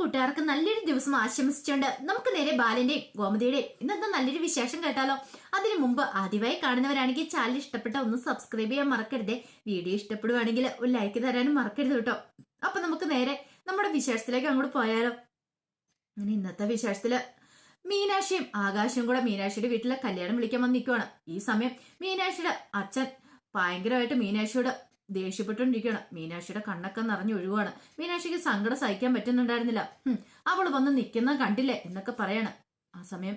കൂട്ടുകാർക്ക് നല്ലൊരു ദിവസം ആശംസിച്ചുകൊണ്ട് നമുക്ക് നേരെ ബാലന്റെയും ഗോമതിയുടെയും ഇന്നത്തെ നല്ലൊരു വിശേഷം കേട്ടാലോ. അതിനു മുമ്പ് ആദ്യമായി കാണുന്നവരാണെങ്കിൽ ചാനൽ ഇഷ്ടപ്പെട്ട ഒന്ന് സബ്സ്ക്രൈബ് ചെയ്യാൻ മറക്കരുത്. വീഡിയോ ഇഷ്ടപ്പെടുവാണെങ്കിൽ ഒരു ലൈക്ക് തരാനും മറക്കരുത് കേട്ടോ. അപ്പൊ നമുക്ക് നേരെ നമ്മുടെ വിശേഷത്തിലേക്ക് അങ്ങോട്ട് പോയാലോ. അങ്ങനെ ഇന്നത്തെ വിശേഷത്തിൽ മീനാക്ഷിയും ആകാശവും കൂടെ മീനാക്ഷിയുടെ വീട്ടിലെ കല്യാണം വിളിക്കാൻ വന്നിരിക്കുവാണ്. ഈ സമയം മീനാക്ഷിയുടെ അച്ഛൻ ഭയങ്കരമായിട്ട് മീനാക്ഷിയോട് ദേഷ്യപ്പെട്ടുകൊണ്ടിരിക്കുകയാണ്. മീനാക്ഷിയുടെ കണ്ണൊക്കെ നിറഞ്ഞു ഒഴുകുവാണ്. മീനാക്ഷിക്ക് സങ്കടം സഹിക്കാൻ പറ്റുന്നുണ്ടായിരുന്നില്ല. അവൾ വന്ന് നിൽക്കുന്ന കണ്ടില്ലേ എന്നൊക്കെ പറയാണ്. ആ സമയം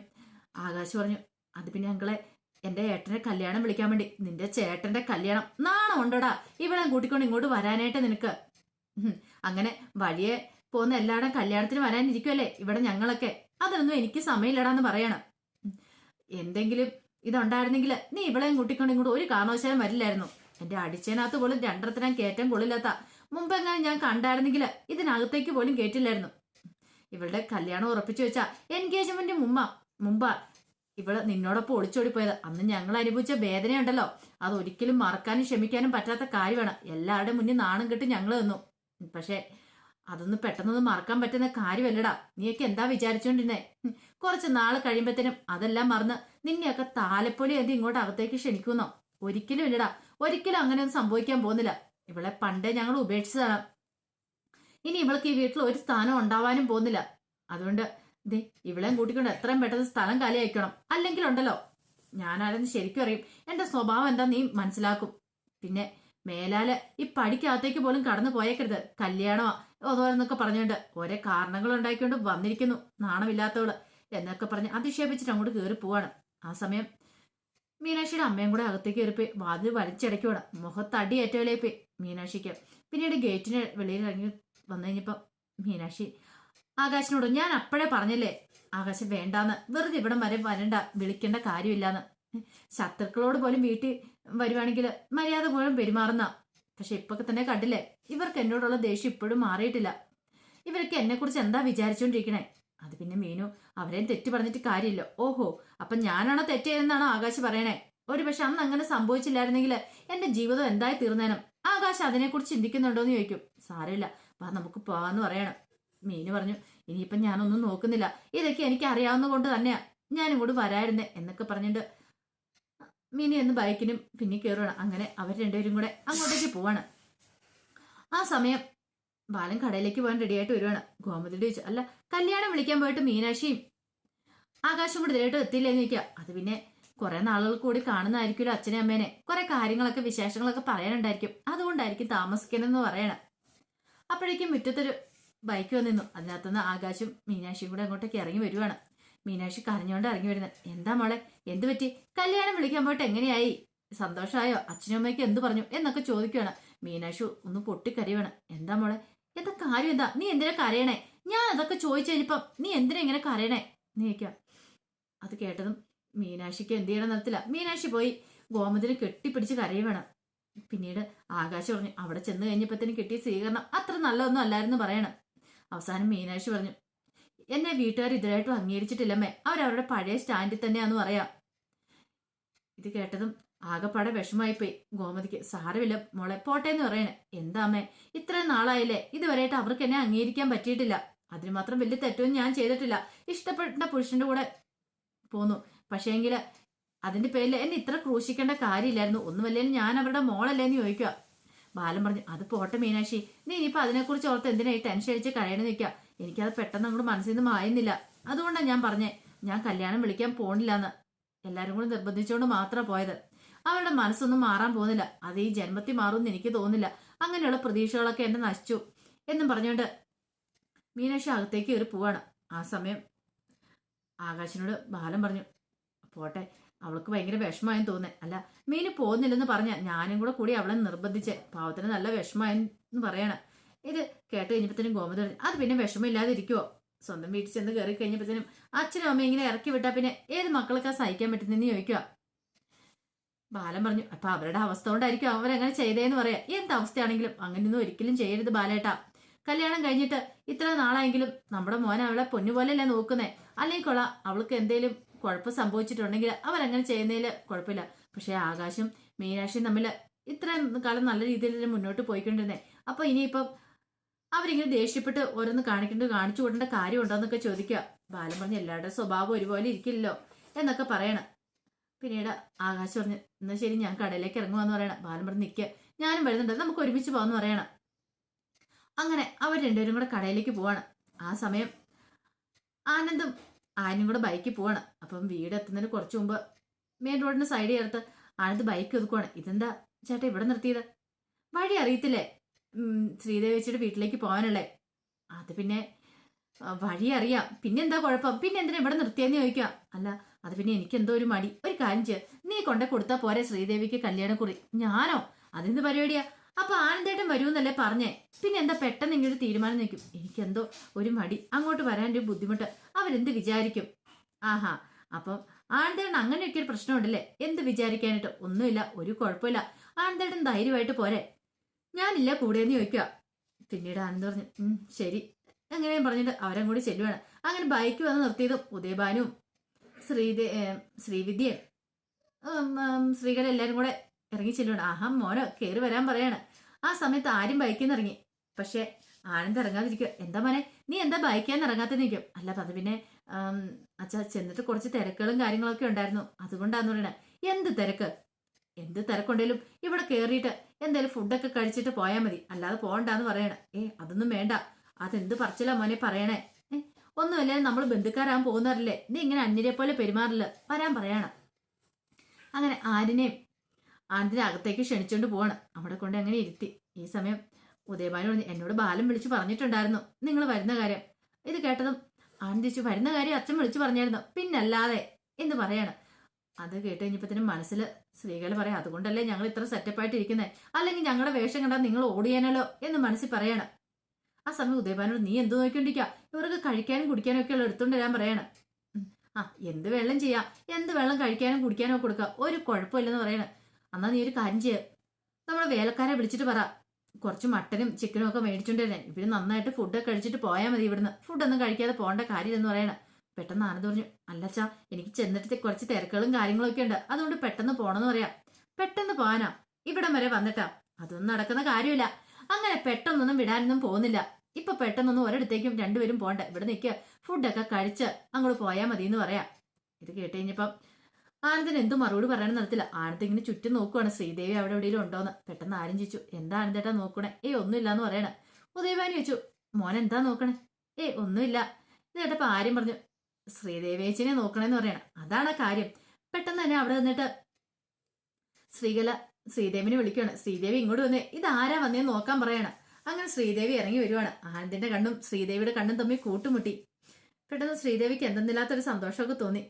ആകാശ് പറഞ്ഞു അത് പിന്നെ ഞങ്ങളെ എന്റെ ഏട്ടനെ കല്യാണം വിളിക്കാൻ വേണ്ടി നിന്റെ ചേട്ടന്റെ കല്യാണം. നാണം ഉണ്ടോടാ ഇവളെ കൂട്ടിക്കൊണ്ട് ഇങ്ങോട്ട് വരാനായിട്ട് നിനക്ക്. അങ്ങനെ വഴിയെ പോകുന്ന എല്ലാവരും കല്യാണത്തിന് വരാനിരിക്കുമല്ലേ ഇവിടെ ഞങ്ങളൊക്കെ? അതിനൊന്നും എനിക്ക് സമയമില്ലടാന്ന് പറയണം. എന്തെങ്കിലും ഇതുണ്ടായിരുന്നെങ്കിൽ നീ ഇവളെയും കൂട്ടിക്കൊണ്ട് ഇങ്ങോട്ട് ഒരു കാരണവശാലും വരില്ലായിരുന്നു. എന്റെ അടിച്ചതിനകത്ത് പോലും രണ്ടരത്തിനാൻ കയറ്റം കൊള്ളില്ലാത്ത മുമ്പെങ്ങാനും ഞാൻ കണ്ടായിരുന്നെങ്കിൽ ഇതിനകത്തേക്ക് പോലും കേട്ടില്ലായിരുന്നു ഇവളുടെ കല്യാണം ഉറപ്പിച്ചു വെച്ച എൻഗേജ്മെന്റ് മുമ്പ മുമ്പാ ഇവൾ നിന്നോടൊപ്പം ഒളിച്ചോടി പോയത് അന്ന് ഞങ്ങൾ അനുഭവിച്ച വേദനയുണ്ടല്ലോ. അത് ഒരിക്കലും മറക്കാനും ക്ഷമിക്കാനും പറ്റാത്ത കാര്യമാണ്. എല്ലാവരുടെ മുന്നിൽ നാണം കെട്ട് ഞങ്ങൾ നിന്നു. പക്ഷെ അതൊന്നും പെട്ടെന്നൊന്നും മറക്കാൻ പറ്റുന്ന കാര്യമല്ലടാ. നീയൊക്കെ എന്താ വിചാരിച്ചോണ്ടിരുന്നേ? കുറച്ച് നാൾ കഴിയുമ്പത്തേനും അതെല്ലാം മറന്ന് നിന്നെയൊക്കെ താലപ്പൊലി എന്ത് ഇങ്ങോട്ട് അകത്തേക്ക് ക്ഷണിക്കുന്നോ? ഒരിക്കലും ഇല്ലടാ. ഒരിക്കലും അങ്ങനെയൊന്നും സംഭവിക്കാൻ പോകുന്നില്ല. ഇവളെ പണ്ടേ ഞങ്ങൾ ഉപേക്ഷിച്ചതാണ്. ഇനി ഇവൾക്ക് ഈ വീട്ടിൽ ഒരു സ്ഥാനം ഉണ്ടാവാനും പോകുന്നില്ല. അതുകൊണ്ട് ദേ ഇവളെയും കൂട്ടിക്കൊണ്ട് എത്രയും പെട്ടെന്ന് സ്ഥലം കാലിയാക്കണം അല്ലെങ്കിൽ ഉണ്ടല്ലോ. ഞാനാരെന്ന് ശരിക്കും അറിയും. എന്റെ സ്വഭാവം എന്താ നീ മനസ്സിലാക്കും. പിന്നെ മേലാൽ ഈ പടിക്കകത്തേക്ക് പോലും കടന്നു പോയേക്കരുത്. കല്യാണമോ അതുപോലെന്നൊക്കെ പറഞ്ഞുകൊണ്ട് ഓരോ കാരണങ്ങൾ ഉണ്ടാക്കിക്കൊണ്ട് വന്നിരിക്കുന്നു നാണമില്ലാത്തവൾ. എന്നൊക്കെ പറഞ്ഞ് അധിക്ഷേപിച്ചിട്ട് അങ്ങോട്ട് കയറി പോവാണ്. ആ സമയം മീനാക്ഷിയുടെ അമ്മയും കൂടെ അകത്തേക്ക് കയറിപ്പോയി. വാതിൽ വലിച്ചടയ്ക്കുവാണ് മുഖത്തടി ഏറ്റവും മീനാക്ഷിക്ക്. പിന്നീട് ഗേറ്റിന് വെളിയിൽ ഇറങ്ങി വന്നു കഴിഞ്ഞപ്പോ മീനാക്ഷി ആകാശിനോട് ഞാൻ അപ്പോഴേ പറഞ്ഞില്ലേ? ആകാശം വേണ്ടാന്ന്. വെറുതെ ഇവിടം വരെ വരണ്ട. വിളിക്കേണ്ട കാര്യമില്ലാന്ന്. ശത്രുക്കളോട് പോലും വീട്ടിൽ വരുവാണെങ്കിൽ മര്യാദ പോലും പെരുമാറുന്ന. പക്ഷെ ഇപ്പൊക്കെ തന്നെ കണ്ടില്ലേ? ഇവർക്ക് എന്നോടുള്ള ദേഷ്യം ഇപ്പോഴും മാറിയിട്ടില്ല. ഇവരൊക്കെ എന്നെ കുറിച്ച് എന്താ വിചാരിച്ചുകൊണ്ടിരിക്കണേ അത് പിന്നെ മീനു അവരെ തെറ്റ് പറഞ്ഞിട്ട് കാര്യമില്ല. ഓഹോ അപ്പൊ ഞാനാണോ തെറ്റ് ആകാശ് പറയണേ? ഒരു പക്ഷെ അന്ന് അങ്ങനെ സംഭവിച്ചില്ലായിരുന്നെങ്കിൽ എന്റെ ജീവിതം എന്തായി തീർന്നേനും? ആകാശ് അതിനെക്കുറിച്ച് ചിന്തിക്കുന്നുണ്ടോ എന്ന് ചോദിക്കും. സാരമില്ല വാ നമുക്ക് പോവാന്ന് പറയണം. മീനു പറഞ്ഞു ഇനിയിപ്പം ഞാനൊന്നും നോക്കുന്നില്ല. ഇതൊക്കെ എനിക്ക് അറിയാവുന്ന കൊണ്ട് തന്നെയാ ഞാൻ ഇങ്ങോട്ട് വരായിരുന്നേ എന്നൊക്കെ പറഞ്ഞിട്ട് മീനു എന്ന് ബൈക്കിനും പിന്നെ കയറുകയാണ് അങ്ങനെ അവർ രണ്ടുപേരും കൂടെ അങ്ങോട്ടേക്ക് പോവാണ്. ആ സമയം ബാലൻ കടയിലേക്ക് പോകാൻ റെഡിയായിട്ട് വരുവാണ്. ഗോമതിയുടെ ചോദിച്ചു അല്ല കല്യാണം വിളിക്കാൻ പോയിട്ട് മീനാക്ഷിയും ആകാശം കൂടി ഇതിലായിട്ട് എത്തിയില്ലേന്ന് ചോദിക്കുക. അത് പിന്നെ കുറെ നാളുകൾ കൂടി കാണുന്നതായിരിക്കുമല്ലോ അച്ഛനെ അമ്മേനെ. കുറെ കാര്യങ്ങളൊക്കെ വിശേഷങ്ങളൊക്കെ പറയാനുണ്ടായിരിക്കും. അതുകൊണ്ടായിരിക്കും താമസിക്കണമെന്ന് പറയണം. അപ്പോഴേക്കും മുറ്റത്തൊരു ബൈക്ക് വന്നിരുന്നു. അതിനകത്തുനിന്ന് ആകാശും മീനാക്ഷിയും കൂടെ അങ്ങോട്ടേക്ക് ഇറങ്ങി വരുവാണ്. മീനാക്ഷി കരഞ്ഞുകൊണ്ട് ഇറങ്ങി വരുന്നത് എന്താ മോളെ എന്ത് പറ്റി? കല്യാണം വിളിക്കാൻ പോയിട്ട് എങ്ങനെയായി? സന്തോഷമായോ? അച്ഛനും അമ്മയ്ക്ക് എന്ത് പറഞ്ഞു? എന്നൊക്കെ ചോദിക്കുകയാണ് മീനാക്ഷി ഒന്ന് പൊട്ടിക്കറിയുവാണ് എന്താ മോളെ എന്താ കാര്യം എന്താ? നീ എന്തിനാ കരയണേ? ഞാൻ അതൊക്കെ ചോദിച്ചു കഴിഞ്ഞപ്പം നീ എന്തിനാ ഇങ്ങനെ കരയണേ? നീ ചോദിക്കുക അത് കേട്ടതും മീനാക്ഷിക്ക് എന്ത് ചെയ്യണം നടത്തില്ല മീനാക്ഷി പോയി ഗോമതിനെ കെട്ടിപ്പിടിച്ച് കരയുവേണം പിന്നീട് ആകാശം പറഞ്ഞു അവിടെ ചെന്ന് കഴിഞ്ഞപ്പോഴത്തേന് കിട്ടിയ സ്വീകരണം അത്ര നല്ലതൊന്നും അല്ലായിരുന്നു പറയണം. അവസാനം മീനാക്ഷി പറഞ്ഞു എന്നെ വീട്ടുകാർ ഇതിലായിട്ടും അംഗീകരിച്ചിട്ടില്ലമ്മേ. അവരവരുടെ പഴയ സ്റ്റാൻഡിൽ തന്നെയാന്ന് പറയാം. ഇത് കേട്ടതും ആകെപ്പാടെ വിഷമായിപ്പോയി ഗോമതിക്ക് സാരമില്ല മോളെ പോട്ടെ എന്ന് പറയണേ. എന്താ അമ്മേ ഇത്രയും നാളായില്ലേ? ഇതുവരെയായിട്ട് അവർക്ക് എന്നെ അംഗീകരിക്കാൻ പറ്റിയിട്ടില്ല. അതിന് മാത്രം വലിയ തെറ്റൊന്നും ഞാൻ ചെയ്തിട്ടില്ല. ഇഷ്ടപ്പെട്ട പുരുഷന്റെ കൂടെ പോന്നു. പക്ഷേങ്കിൽ അതിന്റെ പേരിൽ എന്നെ ഇത്ര ക്രൂശിക്കേണ്ട കാര്യമില്ലായിരുന്നു. ഒന്നുമല്ലേലും ഞാൻ അവരുടെ മോളല്ലേന്ന് ചോദിക്കുക. ബാലൻ പറഞ്ഞു അത് പോട്ടെ മീനാക്ഷി. നീ ഇനിയിപ്പോ അതിനെക്കുറിച്ച് ഓർത്ത് എന്തിനായി ടെൻഷൻ അടിച്ച് കഴിയണമെന്ന് നിൽക്കുക എനിക്കത് പെട്ടെന്ന് അങ്ങോട്ട് മനസ്സിൽ നിന്ന് മായുന്നില്ല. അതുകൊണ്ടാണ് ഞാൻ പറഞ്ഞേ ഞാൻ കല്യാണം വിളിക്കാൻ പോണില്ലാന്ന്. എല്ലാവരും കൂടി നിർബന്ധിച്ചുകൊണ്ട് മാത്രമാണ് പോയത്. അവരുടെ മനസ്സൊന്നും മാറാൻ പോകുന്നില്ല. അത് ഈ ജന്മത്തിൽ മാറുമെന്ന് എനിക്ക് തോന്നുന്നില്ല. അങ്ങനെയുള്ള പ്രതീക്ഷകളൊക്കെ എന്നെ നശിച്ചു എന്നും പറഞ്ഞുകൊണ്ട് മീനാക്ഷി അകത്തേക്ക് കയറി പോവാണ്. ആ സമയം ആകാശിനോട് ബാലം പറഞ്ഞു. പോട്ടെ അവൾക്ക് ഭയങ്കര വിഷമമായെന്ന് തോന്നേ അല്ല മീന് പോകുന്നില്ലെന്ന് പറഞ്ഞ ഞാനും കൂടെ കൂടി അവളെ നിർബന്ധിച്ച്. പാവത്തിന് നല്ല വിഷമമായെന്ന് പറയണം. ഇത് കേട്ട് കഴിഞ്ഞപ്പോഴത്തേനും ഗോമതി പറഞ്ഞു അത് പിന്നെ വിഷമമില്ലാതിരിക്കുവോ? സ്വന്തം വീട്ടിൽ ചെന്ന് കയറി കഴിഞ്ഞപ്പോഴത്തേനും അച്ഛനും അമ്മയും ഇങ്ങനെ ഇറക്കി വിട്ടാൽ പിന്നെ ഏത് മക്കൾക്കാ സഹിക്കാൻ പറ്റുന്നെന്ന് ചോദിക്കുക ബാലൻ പറഞ്ഞു അപ്പൊ അവരുടെ അവസ്ഥ കൊണ്ടായിരിക്കും അവരങ്ങനെ ചെയ്തേന്ന് പറയാം. എന്ത് അവസ്ഥയാണെങ്കിലും അങ്ങനെയൊന്നും ഒരിക്കലും ചെയ്യരുത് ബാലേട്ടാ. കല്യാണം കഴിഞ്ഞിട്ട് ഇത്ര നാളായെങ്കിലും നമ്മുടെ മോൻ അവളെ പൊന്നുപോലെയല്ലേ നോക്കുന്നേ. അല്ലെങ്കിൽ കൊള്ളാം അവൾക്ക് എന്തേലും കുഴപ്പം സംഭവിച്ചിട്ടുണ്ടെങ്കിൽ അവരങ്ങനെ ചെയ്യുന്നതിൽ കുഴപ്പമില്ല. പക്ഷേ ആകാശം മീനാക്ഷിയും തമ്മിൽ ഇത്രയും കാലം നല്ല രീതിയിൽ മുന്നോട്ട് പോയിക്കൊണ്ടിരുന്നേ. അപ്പൊ ഇനിയിപ്പം അവരിങ്ങനെ ദേഷ്യപ്പെട്ട് ഓരോന്ന് കാണിക്കേണ്ട കാണിച്ചു കൊടുക്കേണ്ട കാര്യം ഉണ്ടോന്നൊക്കെ ചോദിക്കുക. ബാലൻ പറഞ്ഞ് എല്ലാവരുടെ സ്വഭാവം ഒരുപോലെ ഇരിക്കില്ലല്ലോ എന്നൊക്കെ പറയണം. പിന്നീട് ആകാശ് പറഞ്ഞു എന്നാ ശരി ഞാൻ കടയിലേക്ക് ഇറങ്ങുവാന്ന് പറയണം. ബാലൻ പറഞ്ഞ് നിൽക്കുക ഞാനും വരുന്നുണ്ട്. നമുക്ക് ഒരുമിച്ച് പോകാന്ന് പറയണം. അങ്ങനെ അവർ രണ്ടുപേരും കൂടെ കടയിലേക്ക് പോവാണ്. ആ സമയം ആനന്ദും ആനും കൂടെ ബൈക്കിൽ പോവാണ്. അപ്പം വീട് എത്തുന്നതിന് കുറച്ച് മുമ്പ് മെയിൻ റോഡിന് സൈഡ് ചേർത്ത് ആനന്ദ് ബൈക്ക് ഒതുക്കുവാണ്. ഇതെന്താ ചേട്ടാ ഇവിടെ നിർത്തിയത്? വഴി അറിയത്തില്ലേ? ശ്രീദേവി വെച്ചിട്ട് വീട്ടിലേക്ക് പോകാനല്ലേ. അത് പിന്നെ വഴി അറിയാം. പിന്നെന്താ കുഴപ്പം? പിന്നെ എന്തിനാ ഇവിടെ നിർത്തിയെന്ന് ചോദിക്കാം. അല്ല അത് പിന്നെ എനിക്ക് എന്തോ ഒരു മടി. ഒരു കാര്യം ചെയ്യാം. നീ കൊണ്ട കൊടുത്താ പോരെ ശ്രീദേവിക്ക് കല്യാണക്കുറി. ഞാനോ? അതെന്ത് പരിപാടിയാ? അപ്പൊ ആനന്ദേട്ടൻ വരൂന്നല്ലേ പറഞ്ഞേ. പിന്നെ എന്താ പെട്ടെന്ന് ഇങ്ങനെ തീരുമാനം നിൽക്കും എനിക്കെന്തോ ഒരു മടി. അങ്ങോട്ട് വരാൻ ഒരു ബുദ്ധിമുട്ട്. അവരെന്ത് വിചാരിക്കും? ആഹാ. അപ്പം ആനന്ദേട്ടൻ അങ്ങനെയൊക്കെ ഒരു പ്രശ്നമുണ്ടല്ലേ? എന്ത് വിചാരിക്കാനായിട്ട്? ഒന്നുമില്ല. ഒരു കുഴപ്പമില്ല. ആനന്ദേട്ടൻ ധൈര്യമായിട്ട് പോരെ. ഞാനില്ല കൂടെയെന്ന് ചോദിക്കുക. പിന്നീട് ആനന്ദ് പറഞ്ഞു ശരി. എങ്ങനെയും പറഞ്ഞിട്ട് അവരും കൂടി ചെല്ലുവാണ്. അങ്ങനെ ബൈക്ക് വന്ന് നിർത്തിയതും ഉദയഭാനും ശ്രീദേ ശ്രീവിദ്യ. ശ്രീവിദ്യയും ഉം, കൂടെ ഇറങ്ങി ചെല്ലുകയാണ് ആഹാ മോനോ കയറി വരാൻ പറയാണ്. ആ സമയത്ത് ആരും ബൈക്കിൽ നിന്ന് ഇറങ്ങി. പക്ഷെ ആനന്ദ് ഇറങ്ങാതിരിക്കുക. എന്താ മോനെ നീ എന്താ ബൈക്കിൽ ഇറങ്ങാത്ത നിൽക്കും? അല്ല അത് പിന്നെ അച്ഛ ചെന്നിട്ട് കുറച്ച് തിരക്കുകളും കാര്യങ്ങളൊക്കെ ഉണ്ടായിരുന്നു. അതുകൊണ്ടാന്ന് പറയണേ എന്ത് തിരക്ക്? എന്ത് തിരക്കുണ്ടെങ്കിലും ഇവിടെ കയറിയിട്ട് എന്തായാലും ഫുഡൊക്കെ കഴിച്ചിട്ട് പോയാൽ മതി. അല്ലാതെ പോകണ്ടെന്ന് പറയണേ. ഏ അതൊന്നും വേണ്ട. അതെന്ത് പറച്ചില്ല മോനെ പറയണേ? ഒന്നുമല്ലേ നമ്മൾ ബന്ധുക്കാരാൻ പോകുന്നവരല്ലേ? നീ ഇങ്ങനെ അന്യരെ പോലെ പെരുമാറില്ല വരാൻ പറയണം. അങ്ങനെ ആരിനെയും ആനന്ദിനെ അകത്തേക്ക് ക്ഷണിച്ചുകൊണ്ട് പോവാണ്. അവിടെ കൊണ്ട് അങ്ങനെ ഇരുത്തി. ഈ സമയം ഉദയഭാനോട് എന്നോട് ബാലം വിളിച്ചു പറഞ്ഞിട്ടുണ്ടായിരുന്നു. നിങ്ങൾ വരുന്ന കാര്യം. ഇത് കേട്ടതും ആനന്ദ് ചോദിച്ചു വരുന്ന കാര്യം അച്ഛൻ വിളിച്ചു പറഞ്ഞായിരുന്നു. പിന്നല്ലാതെ എന്ന് പറയാണ്. അത് കേട്ട് കഴിഞ്ഞപ്പോഴത്തേനും മനസ്സിൽ സ്ത്രീകൾ പറയാം അതുകൊണ്ടല്ലേ ഞങ്ങൾ ഇത്ര സെറ്റപ്പായിട്ടിരിക്കുന്നത് അല്ലെങ്കിൽ ഞങ്ങളുടെ വേഷം കണ്ടാൽ നിങ്ങൾ ഓടിയാനല്ലോ? എന്ന് മനസ്സിൽ പറയണം. ആ സമയം ഉദയഭാനോട് നീ എന്ത് നോക്കിക്കൊണ്ടിരിക്കുക ഇവർക്ക് കഴിക്കാനും കുടിക്കാനും ഒക്കെ ഉള്ള എടുത്തുകൊണ്ട് വരാൻ പറയണം. ആ എന്ത് വെള്ളം ചെയ്യാം? എന്ത് വെള്ളം കഴിക്കാനും കുടിക്കാനും ഒക്കെ കൊടുക്കുക ഒരു കുഴപ്പമില്ലെന്ന് പറയണം. എന്നാൽ നീ ഒരു കാര്യം ചെയ്യുക നമ്മൾ വേലക്കാരെ വിളിച്ചിട്ട് പറ. കുറച്ച് മട്ടനും ചിക്കനും ഒക്കെ മേടിച്ചോണ്ട് വരാൻ ഇവർ നന്നായിട്ട് ഫുഡൊക്കെ കഴിച്ചിട്ട് പോയാൽ മതി ഇവിടുന്ന്. ഫുഡൊന്നും കഴിക്കാതെ പോകേണ്ട കാര്യമില്ലെന്ന് പറയണം. പെട്ടെന്ന് ആനന്ദ് പറഞ്ഞു അല്ലച്ചാ എനിക്ക് ചെന്നിട്ട് കുറച്ച് തിരക്കുകളും കാര്യങ്ങളും ഒക്കെ ഉണ്ട്. അതുകൊണ്ട് പെട്ടെന്ന് പോണെന്ന് പറയാം. പെട്ടെന്ന് പോകാനാ? ഇവിടം വരെ വന്നിട്ടാ? അതൊന്നും നടക്കുന്ന കാര്യമില്ല. അങ്ങനെ പെട്ടെന്നൊന്നും വിടാനൊന്നും പോകുന്നില്ല. ഇപ്പൊ പെട്ടെന്നൊന്നും ഒരിടത്തേക്കും രണ്ടുപേരും പോണ്ട. ഇവിടെ നിൽക്കുക ഫുഡൊക്കെ കഴിച്ച് അങ്ങോട്ട് പോയാൽ മതി എന്ന് പറയാം. ഇത് കേട്ട് കഴിഞ്ഞപ്പം ആനന്ദിന് എന്ത് മറുപടി പറയാനും നടത്തില്ല. ആനന്ദ് ഇങ്ങനെ ചുറ്റും നോക്കുവാണ്. ശ്രീദേവി അവിടെ എവിടെയെങ്കിലും ഉണ്ടോന്ന്. പെട്ടെന്ന് ആരും ചോദിച്ചു എന്താ ആനന്ദേട്ടാ നോക്കണേ? ഏയ് ഒന്നുമില്ല എന്ന് പറയണ. ഉദയവാനി ചോദിച്ചു മോൻ എന്താ നോക്കണേ? ഏയ് ഒന്നുമില്ല. ഇത് കേട്ടപ്പോ ആര്യം പറഞ്ഞു ശ്രീദേവേച്ചിനെ നോക്കണേന്ന് പറയണം. അതാണ് കാര്യം. പെട്ടെന്ന് തന്നെ അവിടെ നിന്നിട്ട് ശ്രീകല ശ്രീദേവിനെ വിളിക്കുകയാണ്. ശ്രീദേവി ഇങ്ങോട്ട് വന്നേ ഇത് ആരാ വന്നേന്ന് നോക്കാൻ പറയാണ്. അങ്ങനെ ശ്രീദേവി ഇറങ്ങി വരുവാണ്. ആനന്ദിന്റെ കണ്ണും ശ്രീദേവിയുടെ കണ്ണും തമ്മിൽ കൂട്ടുമുട്ടി. പെട്ടെന്ന് ശ്രീദേവിക്ക് എന്തെന്നില്ലാത്തൊരു സന്തോഷമൊക്കെ തോന്നി.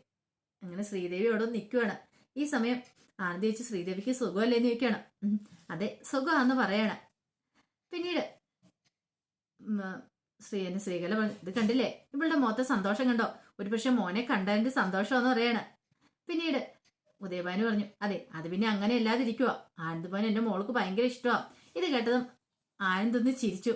അങ്ങനെ ശ്രീദേവി അവിടെ നിൽക്കുവാണ്. ഈ സമയം ആനന്ദി വെച്ച് ശ്രീദേവിക്ക് സുഖമല്ലേന്ന് ചോദിക്കുകയാണ്. അതെ സുഖമാണെന്ന് പറയണം. പിന്നീട് ശ്രീ എന്നെ ശ്രീകല പറഞ്ഞു ഇത് കണ്ടില്ലേ? ഇവളുടെ മോത്തെ സന്തോഷം കണ്ടോ? ഒരു പക്ഷെ മോനെ കണ്ടതിന്റെ സന്തോഷമെന്ന് പറയാണ്. പിന്നീട് ഉദയഭാനു പറഞ്ഞു അതെ അത് പിന്നെ അങ്ങനെ അല്ലാതിരിക്കുക ആനന്ദ് മോൻ എന്റെ മോൾക്ക് ഭയങ്കര ഇഷ്ടമാ ഇത് കേട്ടതും ആനന്ദ് ചിരിച്ചു.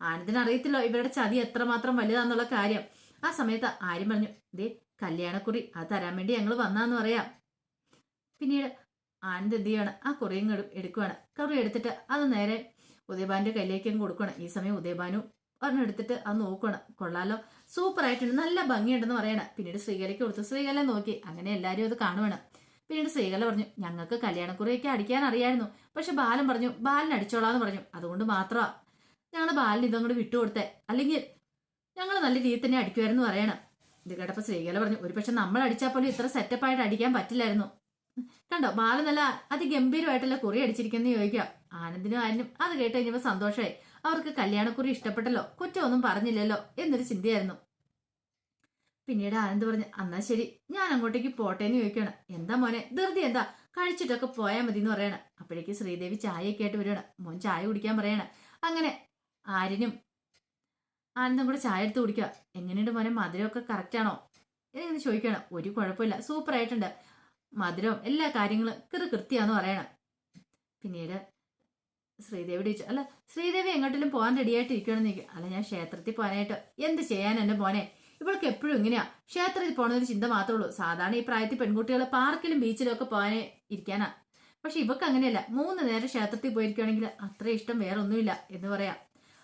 ആനന്ദിന് അറിയത്തില്ല ഇവരുടെ ചതി എത്രമാത്രം വലുതാന്നുള്ള കാര്യം. ആ സമയത്ത് ആര്യം പറഞ്ഞു ദേ കല്യാണക്കുറി അത് തരാൻ വേണ്ടി ഞങ്ങൾ വന്നാന്ന് പറയാം. പിന്നീട് ആനന്ദ് എന്ത് ചെയ്യാണ് ആ കുറിയും എടുക്കുവാണ്. കുറി എടുത്തിട്ട് അത് നേരെ ഉദയഭാന്റെ കയ്യിലേക്കും കൊടുക്കണം ഈ സമയം ഉദയഭാനു ഒരെണ്ണം എടുത്തിട്ട് അത് നോക്കണം കൊള്ളാലോ സൂപ്പർ ആയിട്ടുണ്ട് നല്ല ഭംഗിയുണ്ടെന്ന് പറയണം. പിന്നീട് ശ്രീകലയ്ക്ക് കൊടുത്തു. ശ്രീകല നോക്കി അങ്ങനെ എല്ലാവരും അത് കാണുവാണ്. പിന്നീട് ശ്രീകല പറഞ്ഞു ഞങ്ങൾക്ക് കല്യാണക്കുറിയൊക്കെ അടിക്കാൻ അറിയായിരുന്നു. പക്ഷെ ബാലൻ പറഞ്ഞു ബാലൻ അടിച്ചോളാന്ന് പറഞ്ഞു. അതുകൊണ്ട് മാത്രമാ ഞങ്ങൾ ബാലിന് ഇതങ്ങോട്ട് വിട്ടുകൊടുത്തേ. അല്ലെങ്കിൽ ഞങ്ങൾ നല്ല രീതിയിൽ തന്നെ അടിക്കുമായിരുന്നു പറയണം. ഇത് കേട്ടപ്പോൾ ശ്രീകല പറഞ്ഞു ഒരു പക്ഷെ നമ്മൾ അടിച്ചാൽ പോലും ഇത്ര സെറ്റപ്പായിട്ട് അടിക്കാൻ പറ്റില്ലായിരുന്നു. കണ്ടോ ബാലൻ നല്ല അതിഗംഭീരമായിട്ടുള്ള കുറി അടിച്ചിരിക്കുന്ന ചോദിക്കാം. ആനന്ദിനും ആനും അത് കേട്ട് കഴിഞ്ഞപ്പോൾ സന്തോഷമായി അവർക്ക് കല്യാണക്കുറി ഇഷ്ടപ്പെട്ടല്ലോ. കുറ്റമൊന്നും പറഞ്ഞില്ലല്ലോ. എന്നൊരു ചിന്തയായിരുന്നു. പിന്നീട് ആനന്ദ് പറഞ്ഞു എന്നാ ശരി ഞാൻ അങ്ങോട്ടേക്ക് പോട്ടെ എന്ന് ചോദിക്കണം എന്താ മോനെ ധൃതി എന്താ? കഴിച്ചിട്ടൊക്കെ പോയാൽ മതി എന്ന് പറയണം. അപ്പോഴേക്ക് ശ്രീദേവി ചായയൊക്കെ ആയിട്ട് വരികയാണ്. മോൻ ചായ കുടിക്കാൻ പറയണം. അങ്ങനെ ആര്യനും ആനന്ദും കൂടെ ചായ എടുത്ത് കുടിക്കുക. എങ്ങനെയുണ്ട് മോനെ മധുരമൊക്കെ കറക്റ്റ് ആണോ? എന്ന് ചോദിക്കണം ഒരു കുഴപ്പമില്ല സൂപ്പർ ആയിട്ടുണ്ട്. മധുരവും എല്ലാ കാര്യങ്ങളും കൃ കൃത്യാന്ന് പറയണം. പിന്നീട് ശ്രീദേവി ചോദിച്ചു അല്ല ശ്രീദേവി എങ്ങോട്ടെങ്കിലും പോകാൻ റെഡിയായിട്ട് ഇരിക്കണമെന്ന് ചോദിക്കും. അല്ല ഞാൻ ക്ഷേത്രത്തിൽ പോകാനായിട്ട് എന്ത് ചെയ്യാൻ എന്റെ മോനെ? ഇവൾക്ക് എപ്പോഴും ഇങ്ങനെയാ. ക്ഷേത്രത്തിൽ പോകണ ഒരു ചിന്ത മാത്രമേ ഉള്ളൂ. സാധാരണ ഈ പ്രായത്തിൽ പെൺകുട്ടികൾ പാർക്കിലും ബീച്ചിലും ഒക്കെ പോകാനേ ഇരിക്കാനാ. പക്ഷെ ഇവക്ക് അങ്ങനെയല്ല. മൂന്ന് നേരം ക്ഷേത്രത്തിൽ പോയിരിക്കുകയാണെങ്കിൽ അത്ര ഇഷ്ടം വേറെ ഒന്നുമില്ല എന്ന് പറയാം.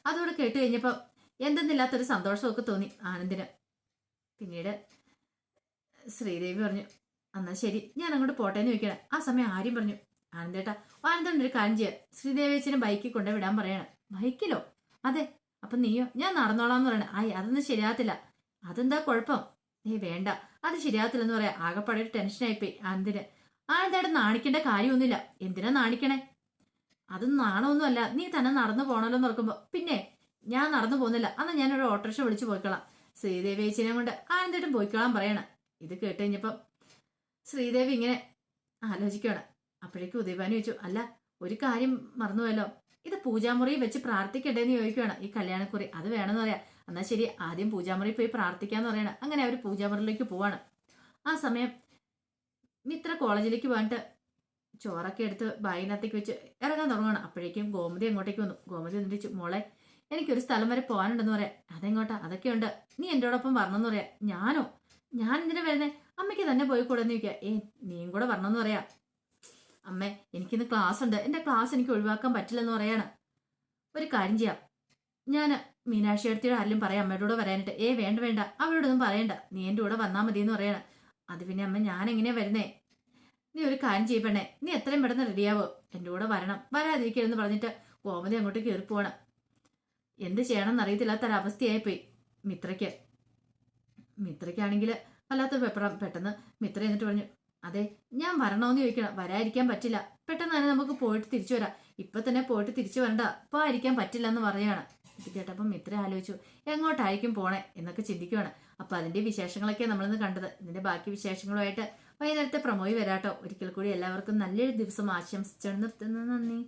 അതോടെ കേട്ട് കഴിഞ്ഞപ്പോൾ എന്തെന്നില്ലാത്തൊരു സന്തോഷമൊക്കെ തോന്നി ആനന്ദിന്. പിന്നീട് ശ്രീദേവി പറഞ്ഞു എന്നാ ശരി ഞാൻ അങ്ങോട്ട് പോട്ടെ എന്ന് ആ സമയം ആര്യം പറഞ്ഞു ആനന്ദേട്ടാ ആനന്ദൻ ഒരു കാര്യം ചെയ്യാം. ശ്രീദേവി ചേച്ചിനെ ബൈക്കിൽ കൊണ്ടുവിടാൻ പറയണം. ബൈക്കിലോ? അതെ അപ്പൊ നീയോ? ഞാൻ നടന്നോളാം എന്ന് പറയണേ. ആയി അതൊന്നും ശരിയാകത്തില്ല. അതെന്താ കുഴപ്പം? നീ വേണ്ട. അത് ശരിയാകത്തില്ലെന്ന് പറയാം ആകെപ്പാടെ ഒരു ടെൻഷനായിപ്പോയി അന്തിന് ആനന്ദേട്ടൻ നാണിക്കേണ്ട കാര്യമൊന്നുമില്ല. എന്തിനാ നാണിക്കണേ? അത് നാണമൊന്നുമല്ല. നീ തന്നെ നടന്നു പോകണമല്ലോ എന്ന് ഓർക്കുമ്പോ. പിന്നെ ഞാൻ നടന്നു പോകുന്നില്ല. അന്ന് ഞാനൊരു ഓട്ടോറിക്ഷ വിളിച്ചു പോയിക്കളാം. ശ്രീദേവി ചേച്ചിനെ കൊണ്ട്. ആനന്ദേട്ടൻ പോയിക്കളാൻ പറയണം. ഇത് കേട്ട് കഴിഞ്ഞപ്പം ശ്രീദേവി ഇങ്ങനെ ആലോചിക്കുകയാണ് അപ്പോഴേക്കും ഉദയഭാനു ചോദിച്ചു അല്ല ഒരു കാര്യം മറന്നുപോയല്ലോ. ഇത് പൂജാമുറിയിൽ വെച്ച് പ്രാർത്ഥിക്കട്ടെ എന്ന് ചോദിക്കുകയാണ് ഈ കല്യാണക്കുറി. അത് വേണമെന്ന് പറയാം എന്നാൽ ശരി ആദ്യം പൂജാമുറിയിൽ പോയി പ്രാർത്ഥിക്കാന്ന് പറയണം. അങ്ങനെ അവർ പൂജാമുറിയിലേക്ക് പോവാണ്. ആ സമയം മിത്ര കോളേജിലേക്ക് പോയിട്ട് ചോറൊക്കെ എടുത്ത് ബാഗിനകത്തേക്ക് വെച്ച് ഇറങ്ങാൻ തുടങ്ങണം അപ്പോഴേക്കും ഗോമതി അങ്ങോട്ടേക്ക് വന്നു. ഗോമതി എന്നിട്ട് മോളെ എനിക്കൊരു സ്ഥലം വരെ പോകാനുണ്ടെന്ന് പറയാം. അതെങ്ങോട്ടാ? അതൊക്കെയുണ്ട് നീ എന്നോടൊപ്പം വരണമെന്ന് പറയാം. ഞാനോ? ഞാൻ എന്തിനാ വരുന്നേ? അമ്മയ്ക്ക് തന്നെ പോയി കൂടെ എന്ന് ചോദിക്കുക. ഏ നീയും കൂടെ വരണമെന്ന് പറയാം. അമ്മേ എനിക്കിന്ന് ക്ലാസ് ഉണ്ട് എന്റെ ക്ലാസ് എനിക്ക് ഒഴിവാക്കാൻ പറ്റില്ലെന്ന് പറയാണ്. ഒരു കാര്യം ചെയ്യാം. ഞാൻ മീനാക്ഷി അടുത്തിയുടെ ആരെങ്കിലും പറയാം അമ്മയുടെ കൂടെ വരാനായിട്ട് ഏ വേണ്ട വേണ്ട. അവരോടൊന്നും പറയണ്ട. നീ എന്റെ കൂടെ വന്നാൽ മതി എന്ന് പറയണം. അത് പിന്നെ അമ്മ ഞാൻ എങ്ങനെയാ വരുന്നേ? നീ ഒരു കാര്യം ചെയ്യപ്പെണ്ണേ നീ എത്രയും പെട്ടെന്ന് റെഡിയാവോ? എന്റെ കൂടെ വരണം. വരാതിരിക്കരുതെന്ന് പറഞ്ഞിട്ട് കോമതി അങ്ങോട്ട് കയറി പോകണം എന്ത് ചെയ്യണമെന്ന് അറിയത്തില്ലാത്തൊരവസ്ഥയായി പോയി മിത്രയ്ക്ക്. മിത്രയ്ക്കാണെങ്കിൽ വല്ലാത്ത പെപ്പറം പെട്ടെന്ന് മിത്ര എന്നിട്ട് പറഞ്ഞു അതെ ഞാൻ വരണമെന്ന് ചോദിക്കണം. വരാതിരിക്കാൻ പറ്റില്ല. പെട്ടെന്ന് തന്നെ നമുക്ക് പോയിട്ട് തിരിച്ചു വരാം. ഇപ്പൊ തന്നെ പോയിട്ട് തിരിച്ചു വരണ്ട. ഇപ്പൊ ആയിരിക്കാൻ പറ്റില്ല എന്ന് പറയാണ് ഇത് കേട്ടപ്പം മിത്ര ആലോചിച്ചു എങ്ങോട്ടായിരിക്കും പോണേ? എന്നൊക്കെ ചിന്തിക്കുവാണ്. അപ്പൊ അതിന്റെ വിശേഷങ്ങളൊക്കെ നമ്മളിന്ന് കണ്ടത്. ഇതിന്റെ ബാക്കി വിശേഷങ്ങളുമായിട്ട് വൈകുന്നേരത്തെ പ്രമോയി വരാട്ടോ. ഒരിക്കൽ കൂടി എല്ലാവർക്കും നല്ലൊരു ദിവസം ആശംസിച്ചു നിർത്തുന്നു. നന്ദി.